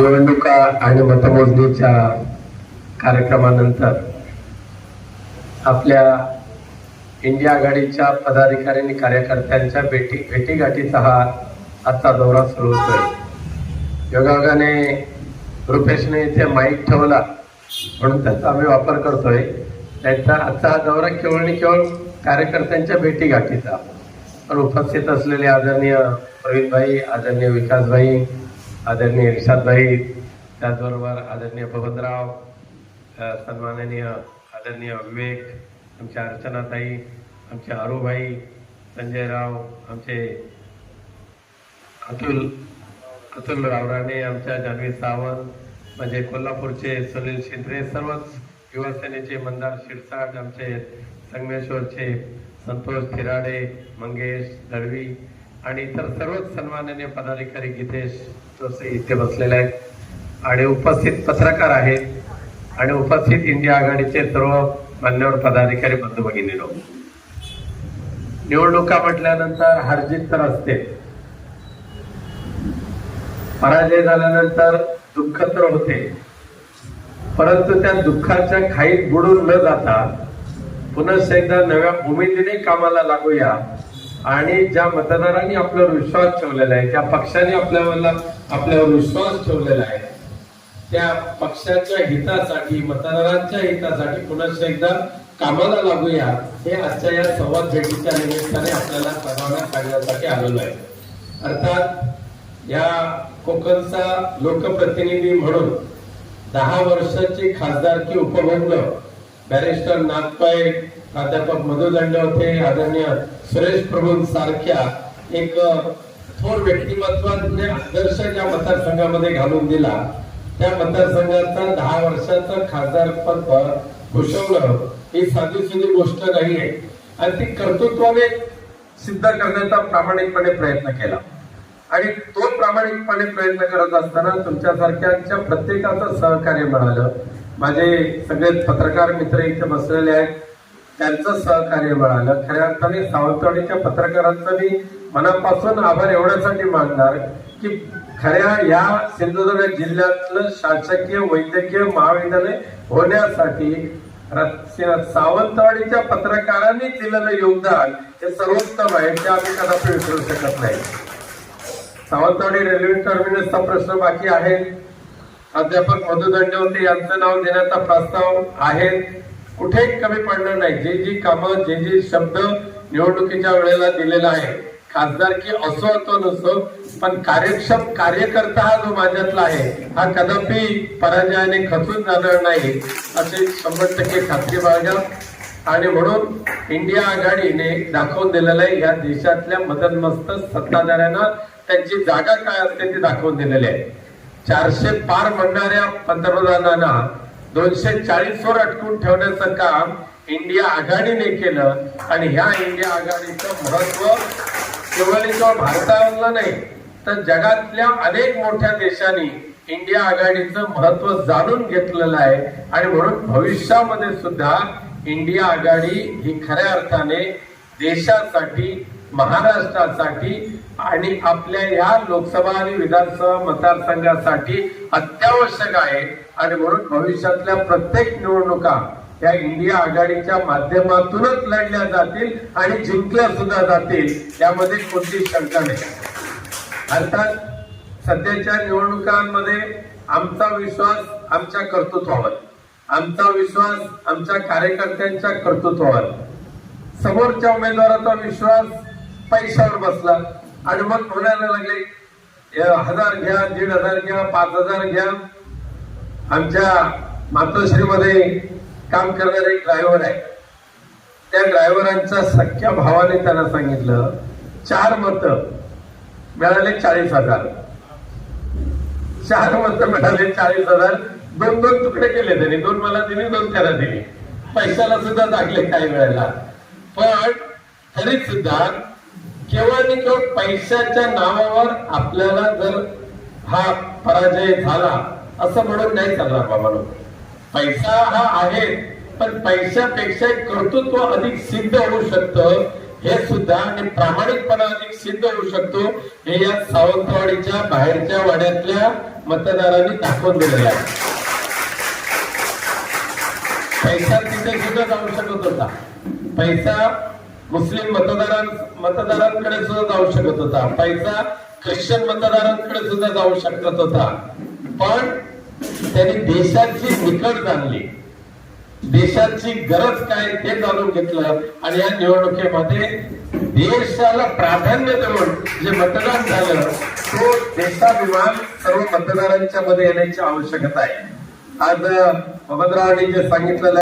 निवडणुका आणि मतमोजणीच्या कार्यक्रमानंतर आपल्या इंडिया आघाडीच्या पदाधिकाऱ्यांनी कार्यकर्त्यांच्या भेटी भेटीगाठीचा हा आजचा दौरा सुरू होतोय. योगायोगाने रुपेशने इथे माईक ठेवला म्हणून त्याचा आम्ही वापर करतोय. त्याचा आजचा हा दौरा केवळ आणि केवळ कार्यकर्त्यांच्या भेटीगाठीचा. पण उपस्थित असलेले आदरणीय प्रवीणभाई आदरणीय विकासभाई आदरणीय इर्षादभाई त्याचबरोबर आदरणीय बबनराव सन्माननीय आदरणीय विवेक आमच्या अर्चनाताई आमचे आरूभाई संजयराव आमचे अतुल अतुल रावराणे आमच्या जान्हवी सावंत म्हणजे कोल्हापूरचे सुनील शिंद्रे सर्वच युवासेनेचे मंदार शिरसाट आमचे संगमेश्वरचे संतोष थिराडे मंगेश दळवी आणि इतर सर्वच सन्माननीय पदाधिकारी गीतेश जोसे इथे बसलेले आहेत. आणि उपस्थित पत्रकार आहेत. आणि उपस्थित इंडिया आघाडीचे सर्व मान्यवर पदाधिकारी बंधू भगिनीनो. निवडणुका म्हटल्यानंतर हरजित तर असते. पराजय झाल्यानंतर दुःख तर होते. परंतु त्या दुःखाच्या खाईत बुडून न जाता पुन्हा एकदा नव्या भूमितीने कामाला लागूया. आणि ज्या मतदारांनी आपल्यावर विश्वास ठेवलेला आहे ज्या पक्षाने आपल्याला आपल्यावर विश्वास ठेवलेला आहे त्या पक्षाच्या हितासाठी मतदारांच्या हितासाठी पुनश्च एकदा कामाला लागूया. हे आजच्या या संवाद भेटीच्या निमित्ताने आपल्याला सर्वांना सांगण्यासाठी आलेलो आहे. अर्थात या कोकणचा लोकप्रतिनिधी म्हणून दहा वर्षाची खासदारकी उपभोगलं बॅरिस्टर नागपाय प्राध्यापक मधु होते आदरणीय सुरेश प्रभू सारख्या एक थोर व्यक्तिमत्वाने आदर्श ज्या मतदारसंघामध्ये घालून दिला. त्या मतदारसंघाचा दहा वर्षाचं खासदार पद ही साधी सुधी गोष्ट नाहीये. आणि ती कर्तृत्वाने सिद्ध करण्याचा प्रामाणिकपणे प्रयत्न केला. आणि तो प्रामाणिकपणे प्रयत्न करत असताना तुमच्यासारख्यांच्या प्रत्येकाचं सहकार्य मिळालं. माझे सगळे पत्रकार मित्र इथे बसलेले आहेत. त्यांचं सहकार्य मिळालं. खऱ्या अर्थाने सावंतवाडीच्या पत्रकारांचं मी मनापासून आभार एवढ्यासाठी मानणार की खऱ्या या सिंधुदुर्ग जिल्ह्यातलं शासकीय वैद्यकीय महाविद्यालय होण्यासाठी सावंतवाडीच्या पत्रकारांनी दिलेलं योगदान हे सर्वोत्तम आहे ते आम्ही कदापि विसरू शकत नाही. सावंतवाडी रेल्वे टर्मिनसचा प्रश्न बाकी आहे. प्राध्यापक मधु दंडवते यांचं नाव देण्याचा प्रस्ताव आहे. कुठेही कमी पडणार नाही. जे जी कामं जे जे शब्द निवडणुकीच्या वेळेला दिलेला आहे खासदारकी असो अथवा नसो पण कार्यक्षम कार्यकर्ता हा जो माझ्यातला आहे हा कदापि पराजयाने खचून जाणार नाही असे शंभर टक्के खात्री बाळगा. आणि म्हणून इंडिया आघाडीने दाखवून दिलेलं आहे या देशातल्या मदनमस्त सत्ताधाऱ्यांना त्यांची जागा काय असते ती दाखवून दिलेली आहे. चारशे पार म्हणणाऱ्या पंतप्रधानांना दोनशे चाळीस वर अटकून ठेवण्याचं काम इंडिया आघाडीने केलं आणि ह्या इंडिया आघाडीचं महत्त्व केवळ केवळ भारताला नाही तर जगातल्या अनेक मोठ्या देशांनी इंडिया आघाडीचं महत्त्व जाणून घेतलेलं आहे. आणि म्हणून भविष्यामध्ये सुद्धा इंडिया आघाडी ही खऱ्या अर्थाने देशासाठी महाराष्ट्रासाठी आणि आपल्या या लोकसभा आणि विधानसभा मतदारसंघासाठी अत्यावश्यक आहे. आणि म्हणून भविष्यातल्या प्रत्येक निवडणुका या इंडिया आघाडीच्या माध्यमातूनच लढल्या जातील आणि जिंकल्या सुद्धा जातील यामध्ये कोणतीच शंका नाही. अर्थात सध्याच्या निवडणुकांमध्ये आमचा विश्वास आमच्या कर्तृत्वावर आमचा विश्वास आमच्या कार्यकर्त्यांच्या कर्तृत्वावर. समोरच्या उमेदवाराचा विश्वास पैशावर बसला आणि मग म्हणायला लागले हजार घ्या दीड हजार घ्या पाच हजार घ्या आमच्या मातोश्रीमध्ये काम करणारे ड्रायव्हर आहे. त्या ड्रायव्हरांच्या सख्या भावाने त्यांना सांगितलं चार मत मिळाले चाळीस हजार. चार मत मिळाले चाळीस हजार. दोन दोन तुकडे केले त्यांनी. दोन मला दिली दोन त्याला दिली. पैशाला सुद्धा लागले काही वेळेला. पण तरी सुद्धा केवळ आणि केवळ पैशाच्या नावावर आपल्याला जर हा पराजय झाला असं म्हणून नाही चालणार बाबा पैसा हा आहे पण पैशापेक्षा कर्तृत्व अधिक सिद्ध होऊ शकतं. हे सुद्धा आणि प्रामाणिकपणा अधिक सिद्ध होऊ शकतो. हे या सावंतवाडीच्या बाहेरच्या वाड्यातल्या मतदारांनी दाखवून दिलेलं आहे. पैसा तिथे सुद्धा जाऊ शकत होता. पैसा मुस्लिम मतदारां मतदारांकडे सुद्धा जाऊ शकत होता. पैसा ख्रिश्चन मतदारांकडे सुद्धा जाऊ शकत होता. पण त्यांनी देशाची निकड जाणली. देशाची गरज काय ते जाणून घेतलं आणि या निवडणुकीमध्ये देशाला प्राधान्य देऊन जे मतदान झालं तो देशाभिमान सर्व मतदारांच्या मध्ये येण्याची आवश्यकता आहे. आज बबनरावांनी जे सांगितलेलं